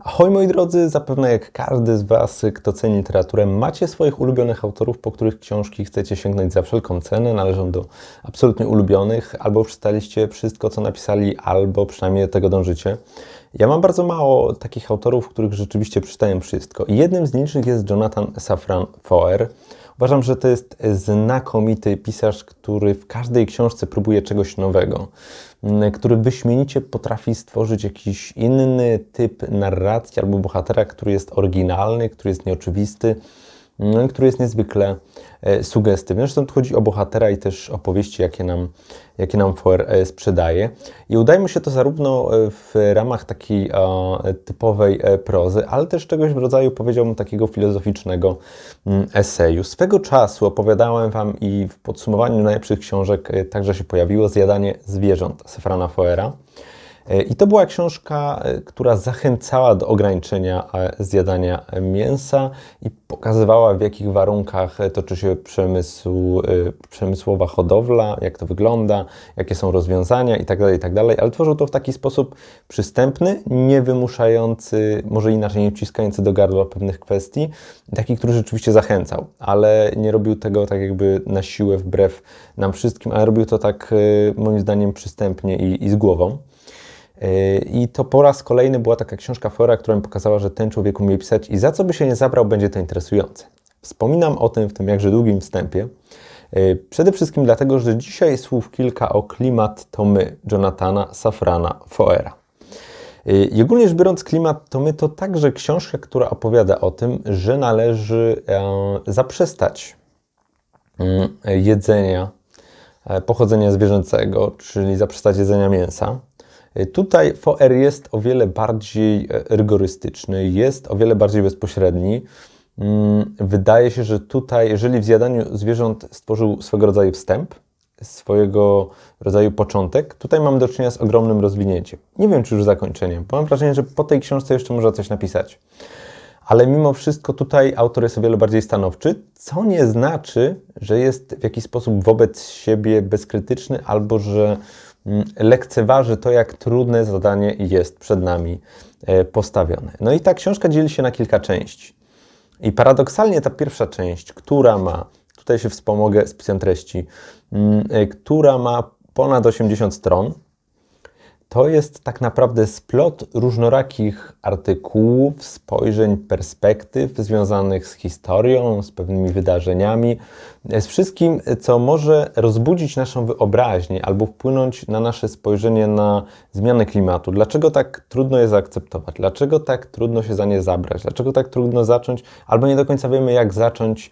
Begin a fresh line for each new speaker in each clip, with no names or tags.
Ahoj moi drodzy, zapewne jak każdy z Was, kto ceni literaturę, macie swoich ulubionych autorów, po których książki chcecie sięgnąć za wszelką cenę, należą do absolutnie ulubionych, albo przeczytaliście wszystko, co napisali, albo przynajmniej do tego dążycie. Ja mam bardzo mało takich autorów, których rzeczywiście przeczytałem wszystko. Jednym z nielicznych jest Jonathan Safran Foer. Uważam, że to jest znakomity pisarz, który w każdej książce próbuje czegoś nowego, m, który wyśmienicie potrafi stworzyć jakiś inny typ narracji albo bohatera, który jest oryginalny, który jest nieoczywisty, który jest niezwykle e, sugestywny. Zresztą tu chodzi o bohatera i też opowieści, jakie nam, jakie nam Foer e, sprzedaje. I udaje mu się to zarówno e, w ramach takiej typowej prozy, ale też czegoś w rodzaju, powiedziałbym, takiego filozoficznego mm, eseju. Swego czasu opowiadałem Wam i w podsumowaniu najlepszych książek także się pojawiło Zjadanie zwierząt Sefrana Foera. E, I to była książka, e, która zachęcała do ograniczenia e, zjadania mięsa i pokazywała, w jakich warunkach toczy się przemysł, przemysłowa hodowla, jak to wygląda, jakie są rozwiązania itd., itd., ale tworzył to w taki sposób przystępny, nie wymuszający, może inaczej nie wciskający do gardła pewnych kwestii, taki, który rzeczywiście zachęcał, ale nie robił tego tak jakby na siłę wbrew nam wszystkim, ale robił to tak moim zdaniem przystępnie i, i z głową. I to po raz kolejny była taka książka Fora, która mi pokazała, że ten człowiek umie pisać i za co by się nie zabrał, będzie to interesujące. Wspominam o tym w tym jakże długim wstępie. Yy, Przede wszystkim dlatego, że dzisiaj słów kilka o Klimat to my Jonathana Safrana Foera. Yy, I ogólnie rzecz biorąc, Klimat to my to także książka, która opowiada o tym, że należy e, zaprzestać mm, jedzenia e, pochodzenia zwierzęcego, czyli zaprzestać jedzenia mięsa. E, Tutaj FOR jest o wiele bardziej e, rygorystyczny, jest o wiele bardziej bezpośredni. Mm, Wydaje się, że tutaj, jeżeli w zjadaniu zwierząt stworzył swego rodzaju wstęp, swojego rodzaju początek, tutaj mamy do czynienia z ogromnym rozwinięciem. Nie wiem, czy już zakończeniem, bo mam wrażenie, że po tej książce jeszcze można coś napisać. Ale mimo wszystko tutaj autor jest o wiele bardziej stanowczy, co nie znaczy, że jest w jakiś sposób wobec siebie bezkrytyczny albo że lekceważy to, jak trudne zadanie jest przed nami e, postawione. No i ta książka dzieli się na kilka części. I paradoksalnie ta pierwsza część, która ma, tutaj się wspomogę z pisem treści, mm, e, która ma ponad 80 stron, to jest tak naprawdę splot różnorakich artykułów, spojrzeń, perspektyw związanych z historią, z pewnymi wydarzeniami, z wszystkim, co może rozbudzić naszą wyobraźnię albo wpłynąć na nasze spojrzenie na zmianę klimatu. Dlaczego tak trudno je zaakceptować? Dlaczego tak trudno się za nie zabrać? Dlaczego tak trudno zacząć, albo nie do końca wiemy, jak zacząć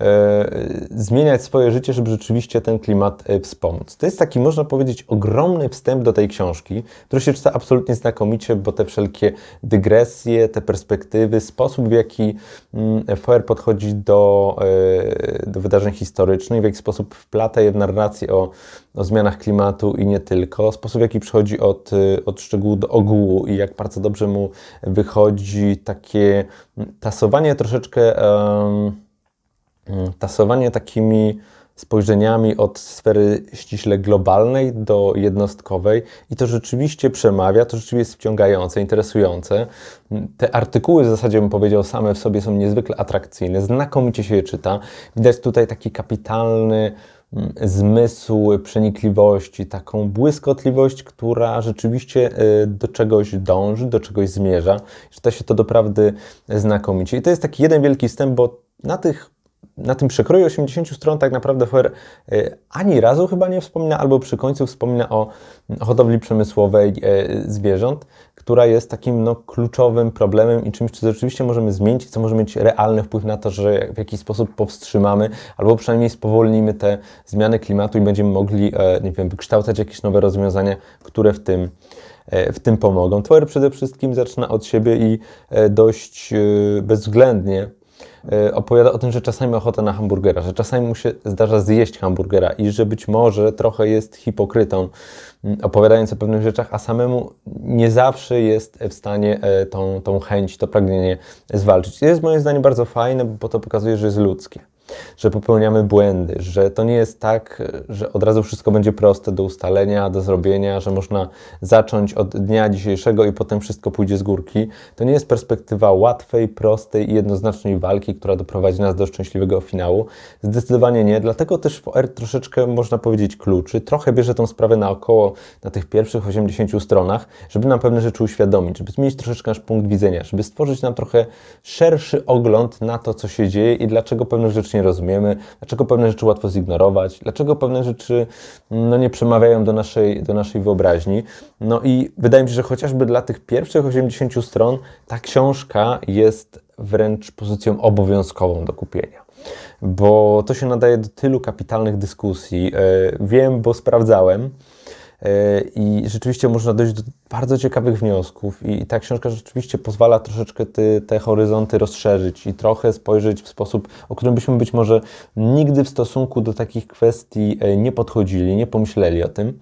e, zmieniać swoje życie, żeby rzeczywiście ten klimat e, wspomóc? To jest taki, można powiedzieć, ogromny wstęp do tej książki, który się czyta absolutnie znakomicie, bo te wszelkie dygresje, te perspektywy, sposób w jaki mm, Foer podchodzi do, e, do wydarzeń historycznych, w jaki sposób wplata je w narrację o, o zmianach klimatu i nie tylko, sposób w jaki przechodzi od, e, od szczegółu do ogółu i jak bardzo dobrze mu wychodzi takie mm, tasowanie troszeczkę, mm, tasowanie takimi spojrzeniami od sfery ściśle globalnej do jednostkowej i to rzeczywiście przemawia, to rzeczywiście jest wciągające, interesujące. Te artykuły w zasadzie bym powiedział same w sobie są niezwykle atrakcyjne, znakomicie się je czyta. Widać tutaj taki kapitalny mm, zmysł przenikliwości, taką błyskotliwość, która rzeczywiście y, do czegoś dąży, do czegoś zmierza. Czyta się to doprawdy znakomicie. I to jest taki jeden wielki wstęp, bo na tych na tym przekroju 80 stron tak naprawdę Foer y, ani razu chyba nie wspomina, albo przy końcu wspomina o hodowli przemysłowej y, zwierząt, która jest takim no, kluczowym problemem i czymś, co rzeczywiście możemy zmienić, co może mieć realny wpływ na to, że w jakiś sposób powstrzymamy, albo przynajmniej spowolnimy te zmiany klimatu i będziemy mogli, e, nie wiem, wykształcać jakieś nowe rozwiązania, które w tym e, w tym pomogą. Foer przede wszystkim zaczyna od siebie i e, dość bezwzględnie opowiada o tym, że czasami ma ochotę na hamburgera, że czasami mu się zdarza zjeść hamburgera i że być może trochę jest hipokrytą, m, opowiadając o pewnych rzeczach, a samemu nie zawsze jest w stanie e, tą, tą chęć, to pragnienie zwalczyć. To jest moim zdaniem bardzo fajne, bo to pokazuje, że jest ludzkie. Że popełniamy błędy, że to nie jest tak, że od razu wszystko będzie proste do ustalenia, do zrobienia, że można zacząć od dnia dzisiejszego i potem wszystko pójdzie z górki. To nie jest perspektywa łatwej, prostej i jednoznacznej walki, która doprowadzi nas do szczęśliwego finału. Zdecydowanie nie, dlatego też VR troszeczkę można powiedzieć kluczy, trochę bierze tą sprawę naokoło na tych pierwszych 80 stronach, żeby nam pewne rzeczy uświadomić, żeby zmienić troszeczkę nasz punkt widzenia, żeby stworzyć nam trochę szerszy ogląd na to, co się dzieje i dlaczego pewne rzeczy nie rozumiemy, dlaczego pewne rzeczy łatwo zignorować, dlaczego pewne rzeczy no, nie przemawiają do naszej, do naszej wyobraźni. No i wydaje mi się, że chociażby dla tych pierwszych 80 stron ta książka jest wręcz pozycją obowiązkową do kupienia bo to się nadaje do tylu kapitalnych dyskusji. E, wiem, bo sprawdzałem. E, I rzeczywiście można dojść do bardzo ciekawych wniosków, i ta książka rzeczywiście pozwala troszeczkę te, te horyzonty rozszerzyć i trochę spojrzeć w sposób, o którym byśmy być może nigdy w stosunku do takich kwestii e, nie podchodzili, nie pomyśleli o tym.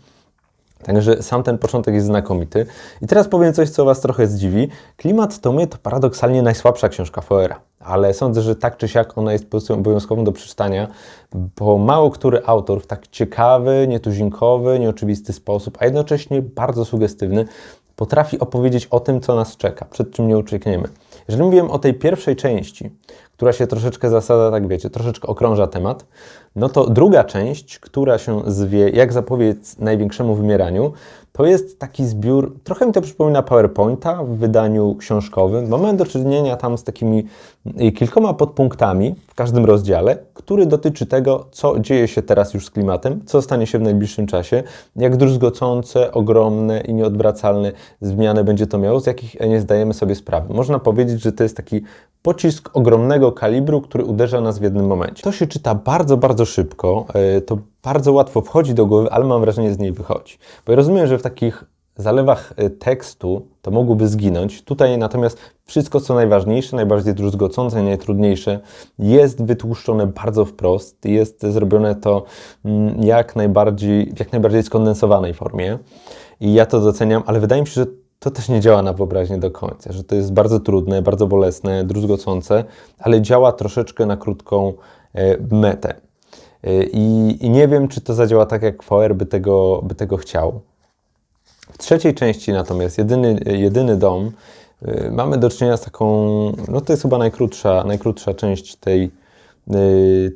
Także sam ten początek jest znakomity. I teraz powiem coś, co Was trochę zdziwi. Klimat to my to paradoksalnie najsłabsza książka Foera, ale sądzę, że tak czy siak ona jest pozycją obowiązkową do przeczytania, bo mało który autor w tak ciekawy, nietuzinkowy, nieoczywisty sposób, a jednocześnie bardzo sugestywny potrafi opowiedzieć o tym, co nas czeka, przed czym nie uciekniemy. Jeżeli mówiłem o tej pierwszej części, która się troszeczkę zasada, tak wiecie, troszeczkę okrąża temat, no to druga część, która się zwie Jak zapobiec największemu wymieraniu, to jest taki zbiór, trochę mi to przypomina PowerPointa w wydaniu książkowym. Mamy do czynienia tam z takimi y, kilkoma podpunktami w każdym rozdziale, który dotyczy tego, co dzieje się teraz już z klimatem, co stanie się w najbliższym czasie, jak druzgocące, ogromne i nieodwracalne zmiany będzie to miało, z jakich nie zdajemy sobie sprawy. Można powiedzieć, że to jest taki pocisk ogromnego kalibru, który uderza nas w jednym momencie. To się czyta bardzo, bardzo szybko, y, to bardzo łatwo wchodzi do głowy, ale mam wrażenie, że z niej wychodzi. Bo ja rozumiem, że w takich zalewach y, tekstu to mogłoby zginąć. Tutaj natomiast wszystko, co najważniejsze, najbardziej druzgocące, najtrudniejsze, jest wytłuszczone bardzo wprost, jest zrobione to mm, jak najbardziej, w jak najbardziej skondensowanej formie. I ja to doceniam, ale wydaje mi się, że to też nie działa na wyobraźnię do końca, że to jest bardzo trudne, bardzo bolesne, druzgocące, ale działa troszeczkę na krótką e, metę. E, I, I, nie wiem, czy to zadziała tak, jak VR by tego, by tego chciał. W trzeciej części natomiast, jedyny, jedyny dom, e, mamy do czynienia z taką, no to jest chyba najkrótsza, najkrótsza część tej, Y,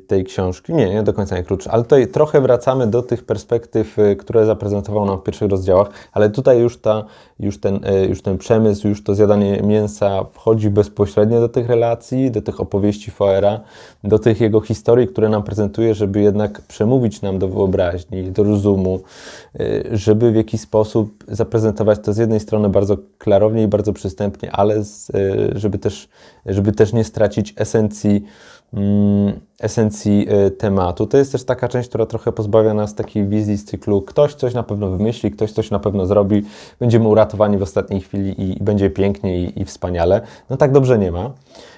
tej książki. Nie, nie do końca najkrótsze, ale tutaj trochę wracamy do tych perspektyw, y, które zaprezentował nam w pierwszych rozdziałach, ale tutaj już, ta, już, ten, y, już ten przemysł, już to zjadanie mięsa wchodzi bezpośrednio do tych relacji, do tych opowieści Foera, do tych jego historii, które nam prezentuje, żeby jednak przemówić nam do wyobraźni, do rozumu, żeby w jakiś sposób zaprezentować to z jednej strony bardzo klarownie i bardzo przystępnie, ale z, żeby, też, żeby też nie stracić esencji esencji y, tematu. To jest też taka część, która trochę pozbawia nas takiej wizji z cyklu ktoś coś na pewno wymyśli, ktoś coś na pewno zrobi, będziemy uratowani w ostatniej chwili i będzie pięknie i, i wspaniale. No tak dobrze nie ma.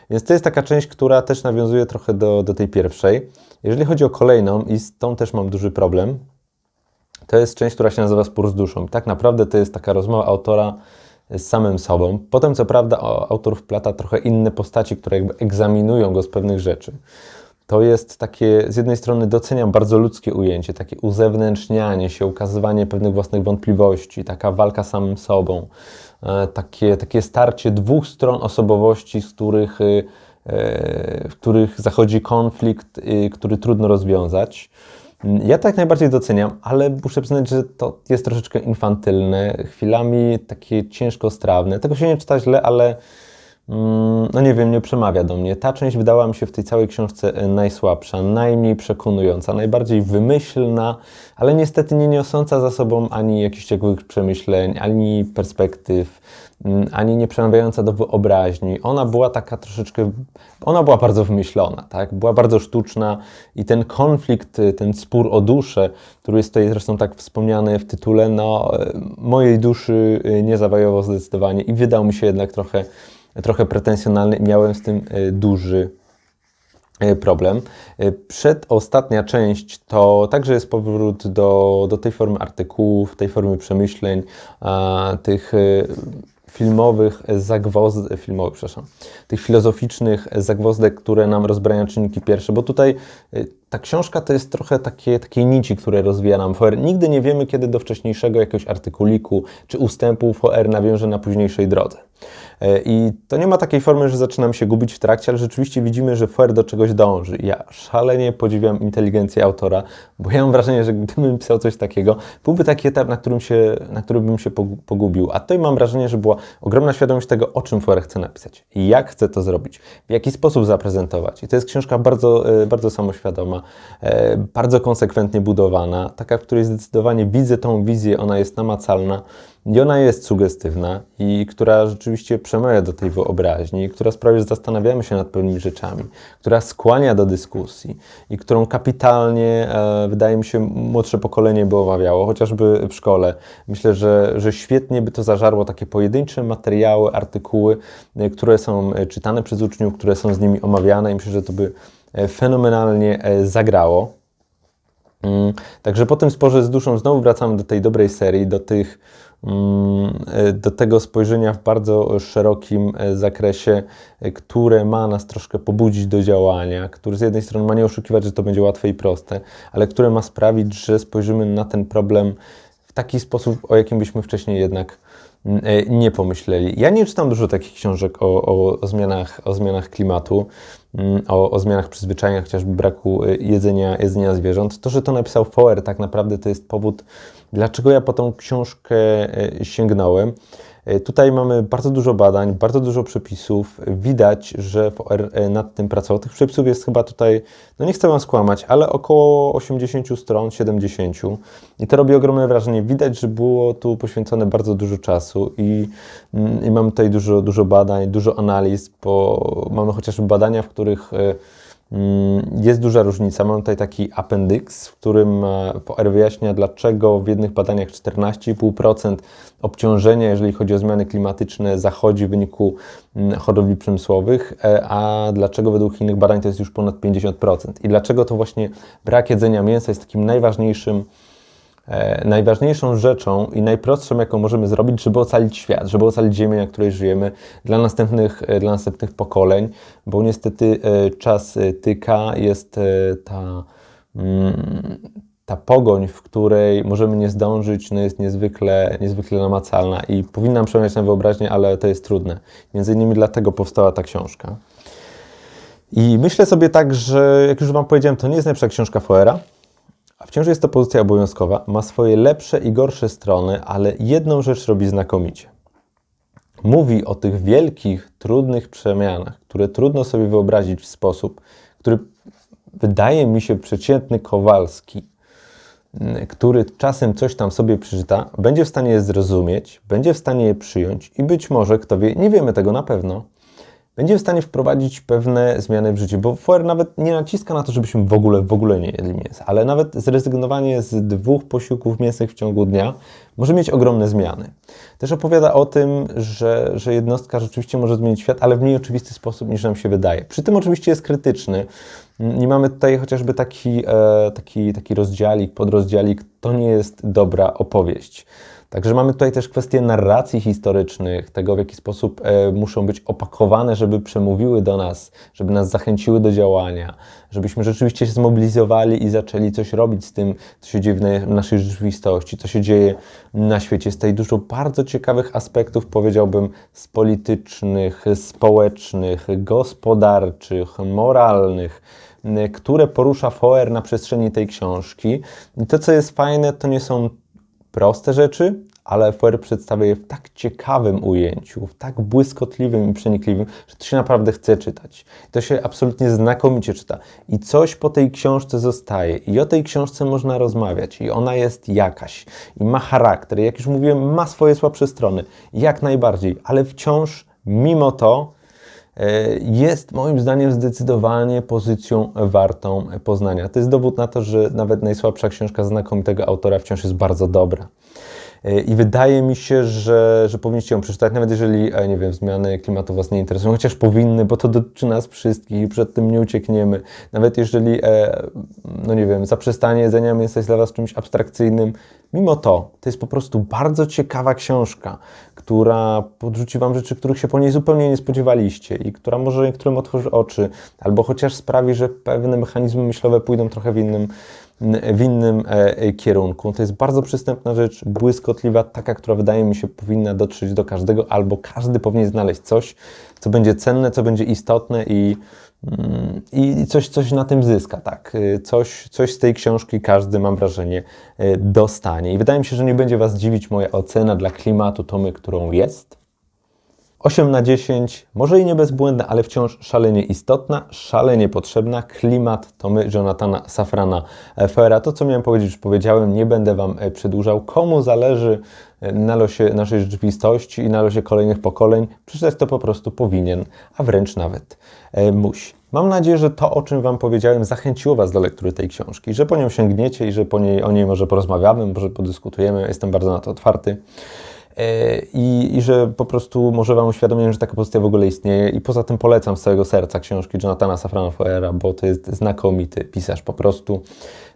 Więc to jest taka część, która też nawiązuje trochę do, do tej pierwszej. Jeżeli chodzi o kolejną, i z tą też mam duży problem, to jest część, która się nazywa Spór z duszą. Tak naprawdę to jest taka rozmowa autora z samym sobą. Potem, co prawda, autor wplata trochę inne postaci, które jakby egzaminują go z pewnych rzeczy. To jest takie, z jednej strony doceniam bardzo ludzkie ujęcie, takie uzewnętrznianie się, ukazywanie pewnych własnych wątpliwości, taka walka samym sobą, e, takie, takie starcie dwóch stron osobowości, z których, e, w których zachodzi konflikt, e, który trudno rozwiązać. Ja tak najbardziej doceniam, ale muszę przyznać, że to jest troszeczkę infantylne, chwilami takie ciężko strawne. Tego się nie czyta źle, ale no nie wiem, nie przemawia do mnie. Ta część wydała mi się w tej całej książce e, najsłabsza, najmniej przekonująca, najbardziej wymyślna, ale niestety nie niosąca za sobą ani jakichś ciekawych przemyśleń, ani perspektyw, mm, ani nie przemawiająca do wyobraźni. Ona była taka troszeczkę, ona była bardzo wymyślona, tak? Była bardzo sztuczna i ten konflikt, ten spór o duszę, który jest tutaj zresztą tak wspomniany w tytule, no mojej duszy nie zawajował zdecydowanie i wydał mi się jednak trochę, trochę pretensjonalny. Miałem z tym y, duży E, problem. E, przedostatnia część to także jest powrót do, do tej formy artykułów, tej formy przemyśleń, tych, e, filmowych zagwozdek, filmowych, przepraszam, tych filozoficznych zagwozdek, które nam rozbrajają czynniki pierwsze, bo tutaj ta książka to jest trochę takie, takiej nici, które rozwija nam VR. Nigdy nie wiemy, kiedy do wcześniejszego jakiegoś artykuliku czy ustępu VR nawiąże na późniejszej drodze. E, I to nie ma takiej formy, że zaczynamy się gubić w trakcie, ale rzeczywiście widzimy, że FR do czegoś dąży. Ja szalenie podziwiam inteligencję autora, bo ja mam wrażenie, że gdybym pisał coś takiego, byłby taki etap, na którym, się, na którym bym się pogubił. A tutaj mam wrażenie, że była ogromna świadomość tego, o czym FR chce napisać jak chce to zrobić, w jaki sposób zaprezentować. I to jest książka bardzo, e, bardzo samoświadoma, e, bardzo konsekwentnie budowana, taka, w której zdecydowanie widzę tą wizję, ona jest namacalna i ona jest sugestywna i która rzeczywiście przemawia do tej wyobraźni, która sprawia, że zastanawiamy się nad pewnymi rzeczami, która skłania do dyskusji i którą kapitalnie, e, wydaje mi się, młodsze pokolenie by omawiało, chociażby w szkole. Myślę, że, że świetnie by to zażarło takie pojedyncze materiały, artykuły, e, które są e, czytane przez uczniów, które są z nimi omawiane i myślę, że to by e, fenomenalnie e, zagrało. Mm, także po tym sporze z duszą znowu wracamy do tej dobrej serii, do tych do tego spojrzenia w bardzo szerokim e, zakresie, e, które ma nas troszkę pobudzić do działania, który z jednej strony ma nie oszukiwać, że to będzie łatwe i proste, ale które ma sprawić, że spojrzymy na ten problem w taki sposób, o jakim byśmy wcześniej jednak mm, nie pomyśleli. Ja nie czytam dużo takich książek o, o, o zmianach, o zmianach klimatu, mm, o, o zmianach przyzwyczajenia, chociażby braku jedzenia, jedzenia zwierząt. To, że to napisał Foer, tak naprawdę to jest powód Dlaczego ja po tą książkę e, sięgnąłem? E, tutaj mamy bardzo dużo badań, bardzo dużo przepisów. Widać, że e, nad tym pracował. Tych przepisów jest chyba tutaj, no nie chcę Wam skłamać, ale około 80 stron, 70. I to robi ogromne wrażenie. Widać, że było tu poświęcone bardzo dużo czasu i, mm, i mamy tutaj dużo, dużo badań, dużo analiz, bo mamy chociażby badania, w których jest duża różnica. Mam tutaj taki appendix, w którym PR wyjaśnia, dlaczego w jednych badaniach 14,5% obciążenia, jeżeli chodzi o zmiany klimatyczne, zachodzi w wyniku mm, hodowli przemysłowych, e, a dlaczego według innych badań to jest już ponad 50%. I dlaczego to właśnie brak jedzenia mięsa jest takim najważniejszym E, najważniejszą rzeczą i najprostszą, jaką możemy zrobić, żeby ocalić świat, żeby ocalić Ziemię, na której żyjemy dla następnych, e, dla następnych pokoleń, bo niestety e, czas tyka, jest ta, mm, ta pogoń, w której możemy nie zdążyć, no jest niezwykle, niezwykle namacalna i powinna przemawiać na wyobraźnię, ale to jest trudne. Między innymi dlatego powstała ta książka. I myślę sobie tak, że jak już Wam powiedziałem, to nie jest najlepsza książka Foera, a wciąż jest to pozycja obowiązkowa, ma swoje lepsze i gorsze strony, ale jedną rzecz robi znakomicie. Mówi o tych wielkich, trudnych przemianach, które trudno sobie wyobrazić w sposób, który wydaje mi się przeciętny Kowalski, który czasem coś tam sobie przeczyta, będzie w stanie je zrozumieć, będzie w stanie je przyjąć i być może, kto wie, nie wiemy tego na pewno, będzie w stanie wprowadzić pewne zmiany w życiu, bo FOR nawet nie naciska na to, żebyśmy w ogóle, w ogóle nie jedli mięsa, ale nawet zrezygnowanie z dwóch posiłków mięsnych w ciągu dnia może mieć ogromne zmiany. Też opowiada o tym, że, że jednostka rzeczywiście może zmienić świat, ale w mniej oczywisty sposób niż nam się wydaje. Przy tym oczywiście jest krytyczny. Nie mamy tutaj chociażby taki, e, taki, taki rozdziałik, podrozdziałik, to nie jest dobra opowieść. Także mamy tutaj też kwestię narracji historycznych, tego w jaki sposób e, muszą być opakowane, żeby przemówiły do nas, żeby nas zachęciły do działania, żebyśmy rzeczywiście się zmobilizowali i zaczęli coś robić z tym, co się dzieje w naszej rzeczywistości, co się dzieje na świecie. Jest tutaj dużo bardzo ciekawych aspektów, powiedziałbym, z politycznych, społecznych, gospodarczych, moralnych które porusza Foer na przestrzeni tej książki. I to, co jest fajne, to nie są proste rzeczy, ale FR przedstawia je w tak ciekawym ujęciu, w tak błyskotliwym i przenikliwym, że to się naprawdę chce czytać. To się absolutnie znakomicie czyta. I coś po tej książce zostaje. I o tej książce można rozmawiać. I ona jest jakaś. I ma charakter. Jak już mówiłem, ma swoje słabsze strony. Jak najbardziej. Ale wciąż, mimo to, jest moim zdaniem zdecydowanie pozycją wartą poznania. To jest dowód na to, że nawet najsłabsza książka znakomitego autora wciąż jest bardzo dobra. E, I wydaje mi się, że, że powinniście ją przeczytać, nawet jeżeli, e, nie wiem, zmiany klimatu Was nie interesują, chociaż powinny, bo to dotyczy nas wszystkich i przed tym nie uciekniemy. Nawet jeżeli, e, no nie wiem, zaprzestanie jedzenia jest dla Was czymś abstrakcyjnym, mimo to, to jest po prostu bardzo ciekawa książka, która podrzuci Wam rzeczy, których się po niej zupełnie nie spodziewaliście i która może niektórym otworzy oczy, albo chociaż sprawi, że pewne mechanizmy myślowe pójdą trochę w innym, w innym e, kierunku. To jest bardzo przystępna rzecz, błyskotliwa, taka, która wydaje mi się powinna dotrzeć do każdego, albo każdy powinien znaleźć coś, co będzie cenne, co będzie istotne i, i coś, coś na tym zyska, tak. Y, Coś, coś z tej książki każdy, mam wrażenie, y, dostanie. I wydaje mi się, że nie będzie Was dziwić moja ocena dla klimatu Tomy, którą jest. 8 na 10, może i nie bezbłędna, ale wciąż szalenie istotna, szalenie potrzebna. Klimat to my, Jonathana Safrana Foera. To, co miałem powiedzieć, już powiedziałem, nie będę Wam e, przedłużał. Komu zależy e, na losie naszej rzeczywistości i na losie kolejnych pokoleń, przeczytać to po prostu powinien, a wręcz nawet e, musi. Mam nadzieję, że to, o czym Wam powiedziałem, zachęciło Was do lektury tej książki, że po nią sięgniecie i że po niej, o niej może porozmawiamy, może podyskutujemy. Jestem bardzo na to otwarty. E, I, I że po prostu może Wam uświadomiłem, że taka pozycja w ogóle istnieje. I poza tym polecam z całego serca książki Jonathana Safrana Foera, bo to jest znakomity pisarz po prostu.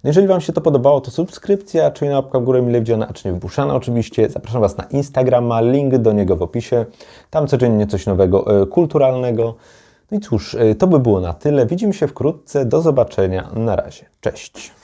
No jeżeli Wam się to podobało, to subskrypcja, czyli łapka w górę mile widziana, a czy nie wybuszana oczywiście. Zapraszam Was na Instagrama, link do niego w opisie. Tam codziennie coś nowego, e, kulturalnego. No i cóż, e, to by było na tyle. Widzimy się wkrótce. Do zobaczenia. Na razie. Cześć.